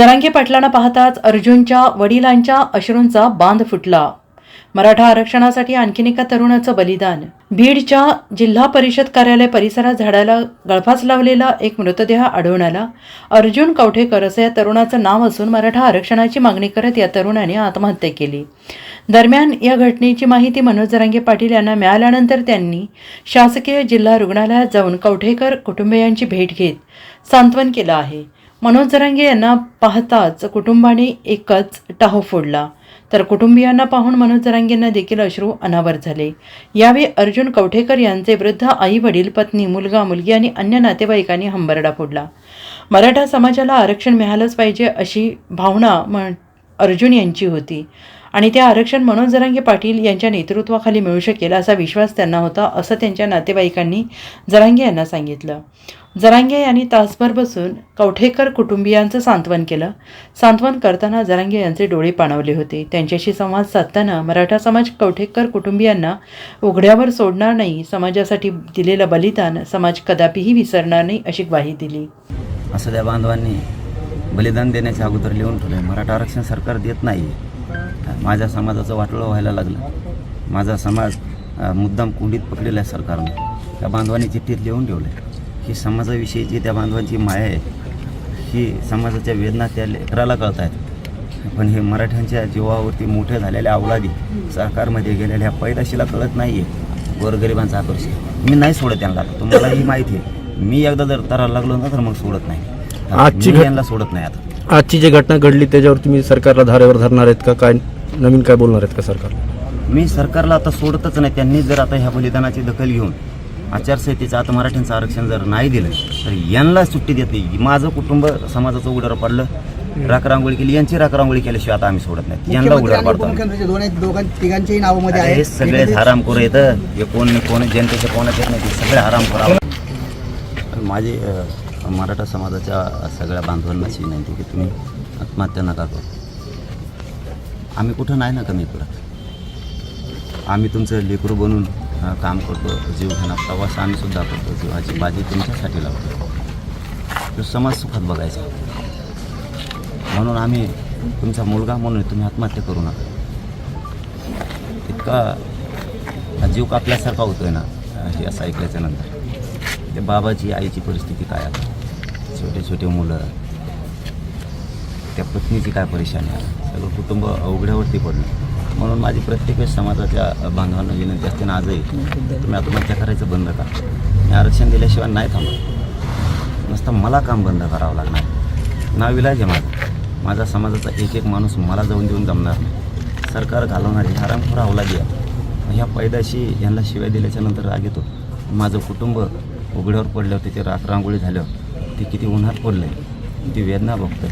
जरांगे पाटलांना पाहताच अर्जुनच्या वडिलांच्या अश्रूंचा बांध फुटला. मराठा आरक्षणासाठी आणखीन एका तरुणाचं बलिदान. बीडच्या जिल्हा परिषद कार्यालय परिसरात झाडाला गळफास लावलेला एक मृतदेह आढळून आला. अर्जुन कवठेकर असं या तरुणाचं नाव असून मराठा आरक्षणाची मागणी करत या तरुणाने आत्महत्या केली. दरम्यान या घटनेची माहिती मनोज जरांगे पाटील यांना मिळाल्यानंतर त्यांनी शासकीय जिल्हा रुग्णालयात जाऊन कवठेकर कुटुंबियांची भेट घेत सांत्वन केलं आहे. मनोज जरांगे यांना पाहताच कुटुंबाने एकच टाहो फोडला. तर कुटुंबियांना पाहून मनोज जरांगेंना देखील अश्रू अनावर झाले. यावेळी अर्जुन कवठेकर यांचे वृद्ध आई वडील पत्नी मुलगा मुलगी आणि अन्य नातेवाईकांनी हंबरडा फोडला. मराठा समाजाला आरक्षण मिळालंच पाहिजे अशी भावना म अर्जुन यांची होती. आणि ते आरक्षण मनोज जरांगे पाटील यांच्या नेतृत्वाखाली मिळू शकेल असा विश्वास त्यांना होता असं त्यांच्या नातेवाईकांनी जरांगे यांना सांगितलं. जरांगे यांनी तासभर बसून कवठेकर कुटुंबियांचं सांत्वन केलं. सांत्वन करताना जरांगे यांचे डोळे पाणवले होते. त्यांच्याशी संवाद साधताना मराठा समाज कवठेकर कुटुंबियांना उघड्यावर सोडणार नाही समाजासाठी दिलेलं बलिदान समाज कदापिही विसरणार नाही अशी ग्वाही दिली. असं त्या बांधवांनी बलिदान देण्याच्या अगोदर लिहून ठेवले मराठा आरक्षण सरकार देत नाही. माझ्या समाजाचं वाटोळं व्हायला लागलं. माझा समाज मुद्दाम कुंडीत पकडलेला आहे सरकारनं त्या बांधवांनी चिठ्ठीत लिहून ठेवलं आहे ही समाजाविषयीची त्या बांधवांची माया आहे ही समाजाच्या वेदना त्या लेकराला कळत आहेत पण हे मराठ्यांच्या जीवावरती मोठे झालेल्या अवलादी सरकारमध्ये गेलेल्या पैदाशीला कळत नाही आहे गोरगरिबांचा आकर्षण. मी नाही सोडत त्यांना. तुम्हालाही माहिती आहे. मी एकदा जर तराला लागलो ना तर मग सोडत नाही. आजची मी यांना सोडत नाही आता. आजची जी घटना घडली त्याच्यावर तुम्ही सरकारला धारेवर धरणार आहेत का? काय नवीन काय बोलणार आहेत का सरकार? मी सरकारला आता सोडतच नाही. त्यांनी जर आता ह्या बलिदानाची दखल घेऊन आचारसंहितेचं आता मराठ्यांचं आरक्षण जर नाही दिलं तर यांना सुट्टी देत नाही. माझं कुटुंब समाजाचं उघड्यावर पडलं. राख रांगोळी केली. यांची राख रांगोळी केल्याशिवाय आता आम्ही सोडत नाही. यांना आणि पडतो हे सगळे हरामखोर येतं हे कोण कोण जनतेचे कोणाच येत नाही. ते सगळे हरामखोर माझी मराठा समाजाच्या सगळ्या बांधवांना अशी विनंती की तुम्ही आत्महत्या नका करू. आम्ही कुठं नाही ना कमी पडत आम्ही तुमचं लेकरू बनून काम करतो जीव घेणार. प्रवास आम्ही सुद्धा करतो. जीवाची बाजी तुमच्यासाठी लावतो. तो समाज सुखात बघायचा. म्हणून आम्ही तुमचा मुलगा म्हणून तुम्ही आत्महत्या करू नका. इतका जीव कापल्यासारखा होतोय ना हे असं ऐकल्याच्या नंतर. ते बाबाची आईची परिस्थिती काय आता? छोटे छोटे मुलं. त्या पत्नीची काय परेशानी आहे? सगळं कुटुंब अवघड्यावरती पडलं. म्हणून माझी प्रत्येक वेळेस समाजाच्या बांधवांना विनंती असते ना आजही तुम्ही आत्महत्या करायचं बंद करा. मी आरक्षण दिल्याशिवाय नाही थांबत. नुसतं मला काम बंद करावं लागणार. नाविलाज आहे माझं. माझा समाजाचा एक एक माणूस मला जाऊन देऊन जमणार नाही. सरकार घालवणारी हरामखोर अवलादी आहे. ह्या पैदाशी यांना शिवाय दिल्याच्यानंतर राग येतो. माझं कुटुंब उघड्यावर पडल्यावर तिथे राख रांगोळी झाल्यावर ते किती उन्हात पडलं. आहे ती वेदना बघतं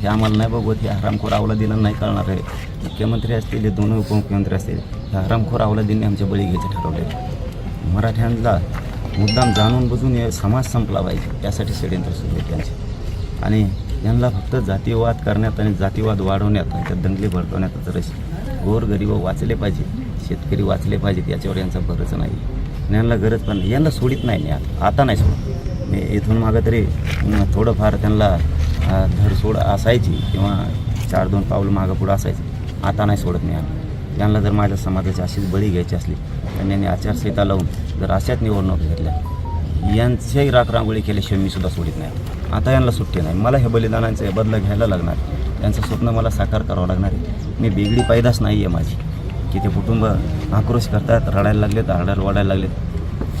हे आम्हाला नाही बघत हे हरामखोर अवलादीनं नाही कळणार आहे. मुख्यमंत्री असतील हे दोन उपमुख्यमंत्री असतील ह्या हरामखोर अवलादींनी आमच्या बळी घ्यायचे ठरवले. मराठ्यांना मुद्दाम जाणून बुजून हे समाज संपला पाहिजे त्यासाठी षडयंत्र सुरू आहे त्यांचे. आणि यांना फक्त जातीवाद करण्यात आणि जातीवाद वाढवण्यात त्यात दंगली भडकवण्यात रस. गोरगरीब वाचले पाहिजे शेतकरी वाचले पाहिजेत याच्यावर यांचा भरच नाही. आणि यांना गरज पण नाही. यांना सोडित नाही आता नाही सोडत. इथून मागं तरी थोडंफार त्यांना धडसोड धरसोड असायची किंवा चार दोन पावलं मागं पुढं असायची. आता नाही सोडत मी यांना त्यांना जर माझ्या समाजाची अशीच बळी घ्यायची असली तर त्यांनी आचारसंहिता लावून जर अशाच निवडणूक घेतल्या यांच्याही राख रांगोळी केल्याशिवाय मी सुद्धा सोडित नाही. आता यांना सुट्टी नाही. मला हे बलिदानांचे बदला घ्यायला लागणार. त्यांचं स्वप्न मला साकार करावं लागणार आहे. मी बेगडी पैदास नाही आहे माझी. की ते कुटुंब आक्रोश करतात रडायला लागलेत आरडायला वाढायला लागलेत.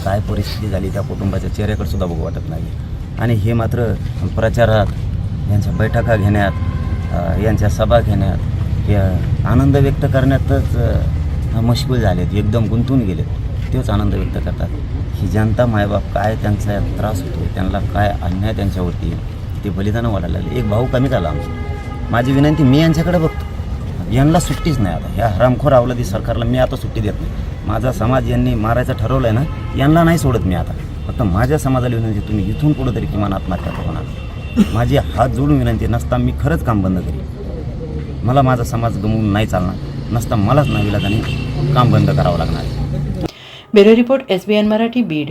काय परिस्थिती झाली त्या कुटुंबाच्या चेहऱ्याकडे सुद्धा बघू वाटत नाही. आणि हे मात्र प्रचारात यांच्या बैठका घेण्यात यांच्या सभा घेण्यात या आनंद व्यक्त करण्यातच मशगूल झालेत एकदम गुंतून गेलेत. तेच आनंद व्यक्त करतात. ही जनता मायबाप काय त्यांचा त्रास होतो त्यांना काय अन्याय त्यांच्यावरती ते बलिदानं वाढायला लागले. एक भाऊ कमी झाला आमचा. माझी विनंती मी यांच्याकडे बघतो. यांना सुट्टीच नाही आता. ह्या हरामखोर अवलादी सरकारला मी आता सुट्टी देत नाही. माझा समाज यांनी मारायचं ठरवलं आहे ना यांना नाही सोडत मी आता. फक्त माझ्या समाजाला विनंती तुम्ही इथून कुठंतरी किमान आत्महत्या करू नका. माझी हात जोडून विनंती नसता मी खरंच काम बंद करेन. मला माझा समाज गमवून नाही चालणार नसता मलाच नाविलाजाने काम बंद करावं लागणार. Bureau report S B N Marathi Beed.